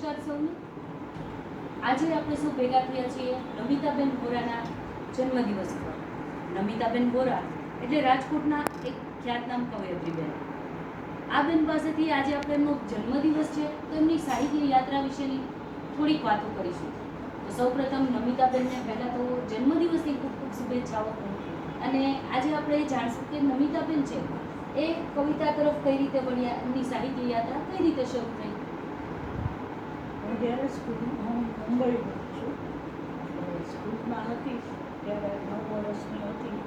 નમસ્કાર સૌને. આજે આપણે સૌ ભેગા થયા છીએ નમિતાબેન બોરાના જન્મદિવસ પર. નમિતાબેન બોરા એટલે રાજકોટના એક ખ્યાતનામ કવયત્રીબેન. આ બેન પાસેથી આજે આપણે એમનો જન્મદિવસ છે તો એમની સાહિત્ય યાત્રા વિશેની થોડીક વાતો કરીશું. તો સૌપ્રથમ નમિતાબેનને પહેલાં તો જન્મદિવસની ખૂબ ખૂબ શુભેચ્છાઓ અને આજે આપણે જાણશું કે નમિતાબેન છે એ કવિતા તરફ કઈ રીતે વળ્યા, એમની સાહિત્ય યાત્રા કઈ રીતે શરૂ થઈ? જ્યારે સ્કૂલમાં, હું મુંબઈ ભણું છું. સ્કૂલમાં હતી, ત્યારે નવ વર્ષની હતી.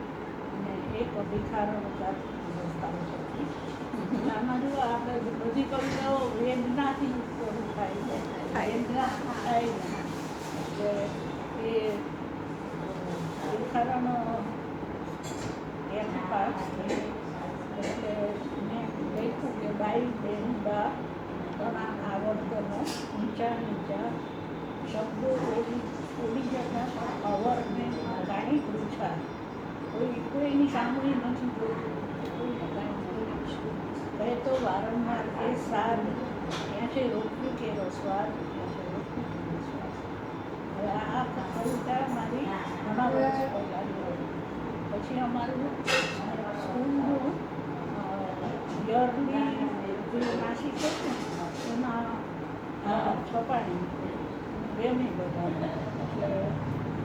અને એક અભિખારણ રસ્તાઓ હતી. આમાં જો આપણે બધી કવિતાઓ વેદનાથી શરૂ થાય છે. વેદના થાય એટલે એ અભિખારણ એમ પાસ છે એટલે મેં લખ્યું કે બાઈ બેન બા ઘણા આવર્તનો ઊંચા નીચા શબ્દો ઓળી જતા પણ અવરને ગાણી પૂછા કોઈ કોઈની સાંભળી નથી કાંઈ નથી કહે તો વારંવાર એ સાર ત્યાં છે રોકવી કે રસવાર હવે આ કવિતા મારી ઘણા પછી અમારું સ્કૂલનું યરલી માસિક હતું એમાં આ છપાણી બેમી બધા. એટલે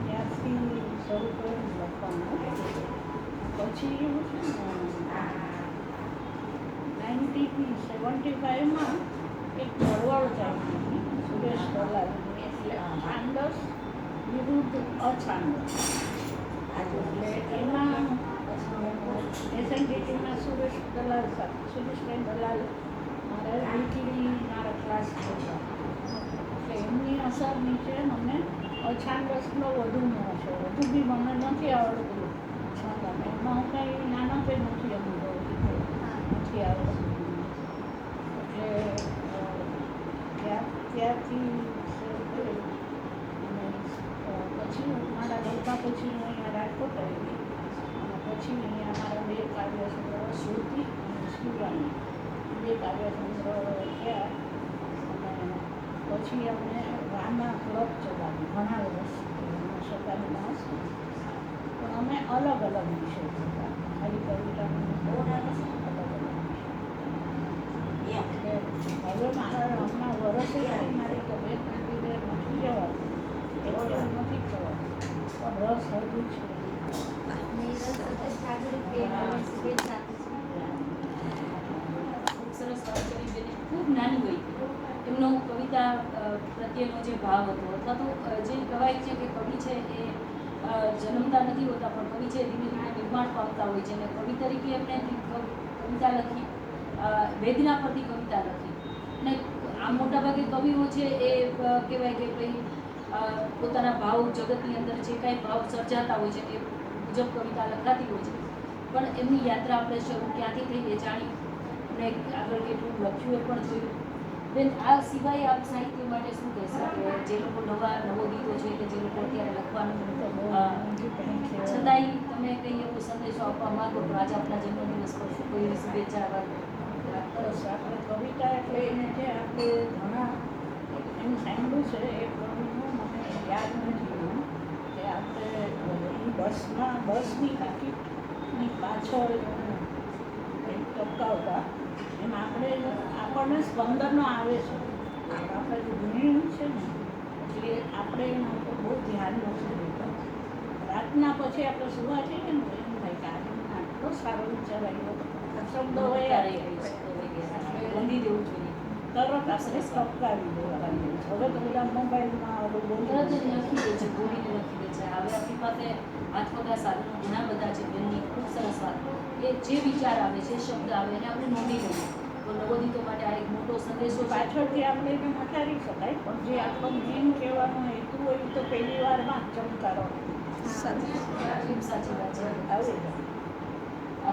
ત્યાંથી શરૂ કર્યું લખવાનું. પછી હું છે ને નાઇન્ટી સેવન્ટી ફાઇવમાં એક ચળવળ ચાલતી સુરેશ દલાલ એટલે છાંદસ વિરુદ્ધ અછાંદસ એટલે એમાં એસએનડીટીમાં સુરેશ દલાલ સાથે સુરેશભાઈ દલાલ મારા ક્લાસ છે. એમની અસર નીચે મને અછાંદસનો વધુ મોહ છે. વધુ બી મને નથી આવડતું. છંદ એમાં હું કંઈ નાના કંઈ નથી અનુભવતી. નથી આવડતું. એટલે ત્યાં ત્યારથી પછી મારા લગ્ન પછી હું અહીંયા રાજકોટ આવી પછી અહીંયા મારા બે કાર્ય છે શ્રુતિ અને શિવરાણી. બે સંગ્રહ થયા અને પછી અમને રામા ક્લબ ચલાવ્યું ઘણા વર્ષ શકાની માસ પણ અમે અલગ અલગ વિષય હતા ખાલી કવિતાનો બહુ રસ અલગ અલગ એટલે હવે મારા હમણાં વર્ષે મારી તબિયત લીધે નથી જવાનું એવું નથી થવાનું પણ રસ હજુ છે ખૂબ સરસ વાત કરી બેને ખૂબ નાની વય એમનો કવિતા અ, પ્રત્યેનો જે ભાવ હતો, અથવા તો જે કહેવાય છે કે કવિ છે એ જન્મતા નથી હોતા, પણ કવિ છે ધીમે ધીમે નિર્માણ પામતા હોય છે. અને કવિ તરીકે કવ- કવિતા લખી વેદના પરથી કવિતા લખી. અને આ મોટાભાગે કવિઓ છે એ કહેવાય કે ભાઈ પોતાના ભાવ જગતની અંદર જે કાંઈ ભાવ સર્જાતા હોય છે, એ મુજબ કવિતા લખાતી હોય છે. પણ એમની યાત્રા આપણે શરૂ ક્યાંથી થઈ એ જાણી, અને આગળ કેટલું લખ્યું એ પણ જોયું. બેન આ સિવાય આપ સાહિત્ય માટે શું કહેશો કે જે લોકો નવા નવો ગીતો છે કે જે લોકો અત્યારે લખવાનું છતાંય તમે કંઈ એવો સંદેશો આપવા માંગો તો આજે આપણા જન્મદિવસ પર શું કોઈ એવી શુભેચ્છા આપવા આપણે કવિતા એટલે એને જે આપણે ઘણા એમ સાંભળ્યું છે એ કવિનું મને યાદ નથી કે આપણે બસમાં બસની ટિકિટની પાછળ આપણે આપણને સ્પંદનો આવે છે. આપણે ભૂમિનું છે ને એટલે આપણે એના ઉપર બહુ ધ્યાન નથી દેતા. રાતના પછી આપણે સુવા જઈએ ને એમ થાય કે આટલો સારો વિચાર આવ્યો શબ્દો હોય બંધી દેવું જોઈએ તરત આપણે ટપકાવી દેવાની હવે તો બધા મોબાઈલમાં તરત જ લખી દે છે બોલીને લખી દે છે. હવે આપણી પાસે હાથવગા સાધનો ઘણા બધા છે બેનની ખૂબ સરસ વાત. એ જે વિચાર આવે છે શબ્દ આવે એને આપણે નોંધી લઈએ. તો નવોદિતો માટે આ એક મોટો સંદેશો પાછળથી આપણે એને મટાડી શકાય પણ જે આપણો મેન કહેવાનો હેતુ હોય એ તો પહેલી વારમાં ચમકારો સાચી વાત છે. આવે